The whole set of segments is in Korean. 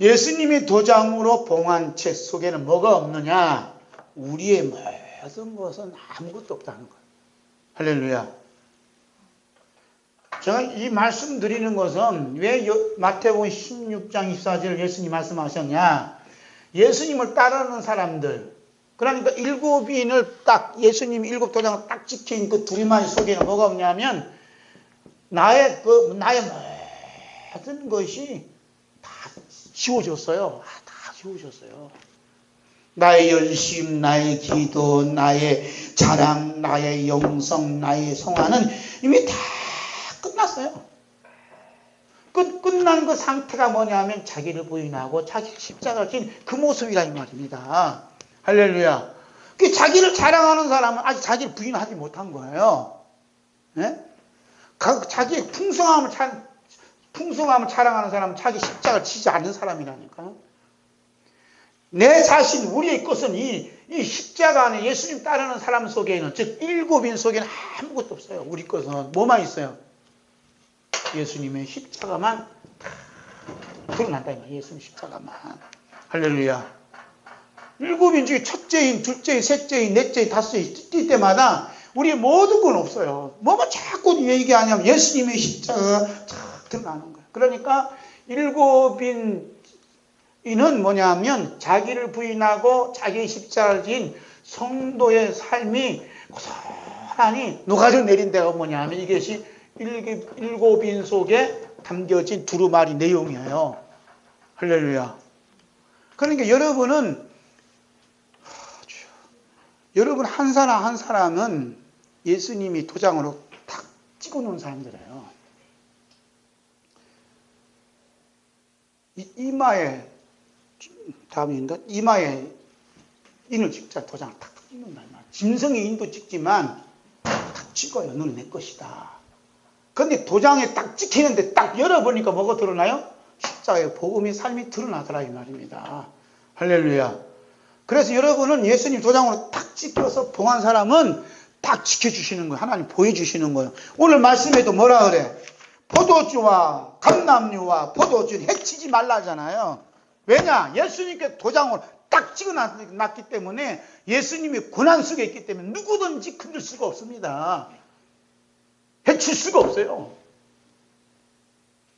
예수님의 도장으로 봉한 책 속에는 뭐가 없느냐? 우리의 모든 것은 아무것도 없다는 거예요. 할렐루야. 제가 이 말씀 드리는 것은 왜 마태복음 16장 24절 예수님 말씀하셨냐? 예수님을 따르는 사람들, 그러니까 일곱인을 딱 예수님 일곱 도장을 딱 지킨 그 두리마리 속에는 뭐가 없냐면 나의 그 나의 모든 것이 다 지워졌어요. 아, 다 지워졌어요. 나의 열심, 나의 기도, 나의 자랑, 나의 영성, 나의 성화는 이미 다 끝났어요. 끝, 끝난 그 상태가 뭐냐면 자기를 부인하고 자기 십자가를 진 그 모습이라 이 말입니다. 할렐루야. 그 자기를 자랑하는 사람은 아직 자기를 부인하지 못한 거예요. 네? 자기의 풍성함을 자, 풍성함을 자랑하는 사람은 자기 십자가를 치지 않는 사람이라니까요. 내 자신, 우리의 것은 이, 이 십자가 안에 예수님 따르는 사람 속에는, 즉, 일곱인 속에는 아무것도 없어요. 우리 것은. 뭐만 있어요? 예수님의 십자가만 다 드러난다. 예수님 십자가만. 할렐루야. 일곱인 중에 첫째인, 둘째인, 셋째인, 넷째인, 다섯째인 뛸 때마다 우리 모든 건 없어요. 뭐가 자꾸 얘기하냐면 예수님의 십자가가 쫙 드러나는 거예요. 그러니까 일곱인 이는 뭐냐면 자기를 부인하고 자기 십자가를 진 성도의 삶이 고스란히 녹아져 내린 데가 뭐냐면 이것이 일곱인 속에 담겨진 두루마리 내용이에요. 할렐루야. 그러니까 여러분은 여러분 한 사람 한 사람은 예수님이 도장으로 탁 찍어 놓은 사람들이에요. 이마에 다음인가 이마에 인을 찍자 도장을 탁 찍는다 짐승의 인도 찍지만 탁 찍어요. 너는 내 것이다. 근데 도장에 딱 찍히는데 딱 열어보니까 뭐가 드러나요? 십자의 복음의 삶이 드러나더라 이 말입니다. 할렐루야. 그래서 여러분은 예수님 도장으로 딱 찍혀서 봉한 사람은 딱 지켜주시는 거예요. 하나님 보여주시는 거예요. 오늘 말씀에도 뭐라 그래? 포도주와 감남류와 포도주를 해치지 말라잖아요. 왜냐? 예수님께 도장으로 딱 찍어놨기 때문에 예수님이 고난 속에 있기 때문에 누구든지 건들 수가 없습니다. 해칠 수가 없어요.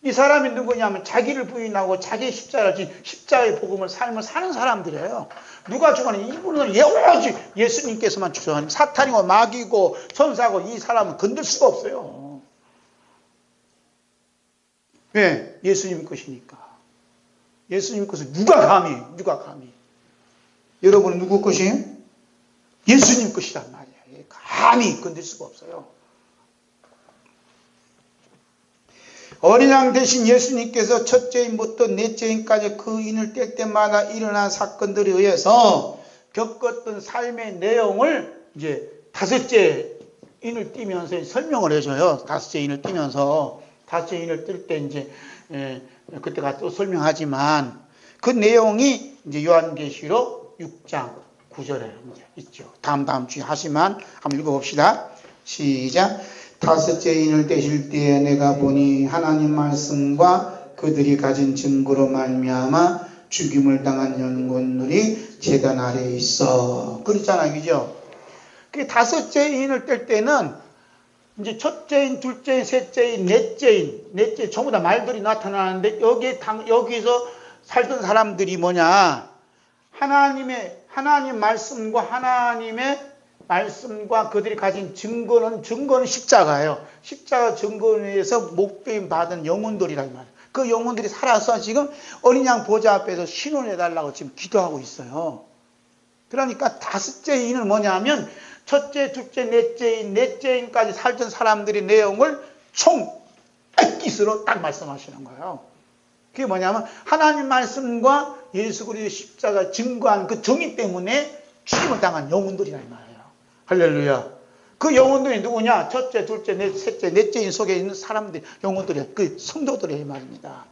이 사람이 누구냐면 자기를 부인하고 자기 십자가를 진 십자가의 복음을 삶을 사는 사람들이에요. 누가 죽어는 이분은 오직 예수님께서만 주셔. 사탄이고 마귀고 천사고 이 사람은 건들 수가 없어요. 왜? 예수님 것이니까. 예수님 것을 누가 감히, 누가 감히. 여러분은 누구 것이에요? 예수님 것이란 말이에요. 감히 건들 수가 없어요. 어린 양 대신 예수님께서 첫째인부터 넷째인까지 그 인을 뗄 때마다 일어난 사건들에 의해서 겪었던 삶의 내용을 이제 다섯째 인을 띄면서 설명을 해줘요. 다섯째 인을 띄면서 다섯째 인을 뜰 때 이제 예, 그때가 또 설명하지만 그 내용이 이제 요한계시록 6장 9절에 있죠. 다음 다음 주에 하지만 한번 읽어봅시다. 시작. 다섯째 인을 떼실 때에 내가 보니 하나님 말씀과 그들이 가진 증거로 말미암아 죽임을 당한 영혼들이 재단 아래에 있어. 그렇잖아요. 그죠? 그 다섯째 인을 뗄 때는 이제 첫째인, 둘째인, 셋째인, 넷째인, 넷째 전부 다 말들이 나타나는데 여기에 당, 여기서 살던 사람들이 뭐냐? 하나님의 하나님 말씀과 하나님의 말씀과 그들이 가진 증거는 증거는 십자가예요. 십자가 증거에서 목배임 받은 영혼들이란 말이에요. 그 영혼들이 살아서 지금 어린 양 보좌 앞에서 신원해 달라고 지금 기도하고 있어요. 그러니까 다섯째 인은 뭐냐면 첫째, 둘째, 넷째인, 넷째인까지 살던 사람들의 내용을 총 액기스로 딱 말씀하시는 거예요. 그게 뭐냐면 하나님 말씀과 예수 그리스도의 십자가 증거한 그 정의 때문에 죽임을 당한 영혼들이란 말이에요. 할렐루야. 그 영혼들이 누구냐? 첫째, 둘째, 넷, 셋째, 넷째인 속에 있는 사람들, 영혼들이, 그 성도들의 말입니다.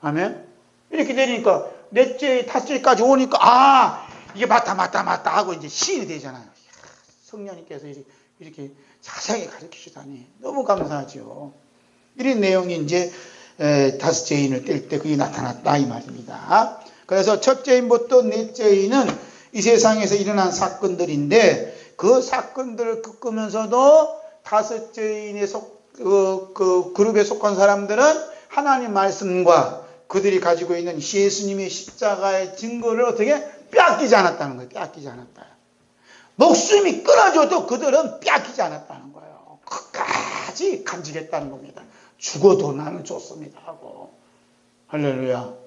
아멘? 이렇게 되니까, 넷째, 다섯째까지 오니까, 아, 이게 맞다, 맞다, 맞다 하고 이제 시인이 되잖아요. 성령님께서 이렇게 자세하게 가르쳐 주다니 너무 감사하죠. 이런 내용이 이제 에, 다섯째 인을 뗄 때 그게 나타났다 이 말입니다. 그래서 첫째 인부터 넷째 인은 이 세상에서 일어난 사건들인데 그 사건들을 겪으면서도 다섯째 인의 속, 그, 그 그룹에 속한 사람들은 하나님 말씀과 그들이 가지고 있는 예수님의 십자가의 증거를 어떻게 빼앗기지 않았다는 거예요. 빼앗기지 않았다. 목숨이 끊어져도 그들은 빼앗기지 않았다는 거예요. 끝까지 간직했다는 겁니다. 죽어도 나는 좋습니다 하고 할렐루야.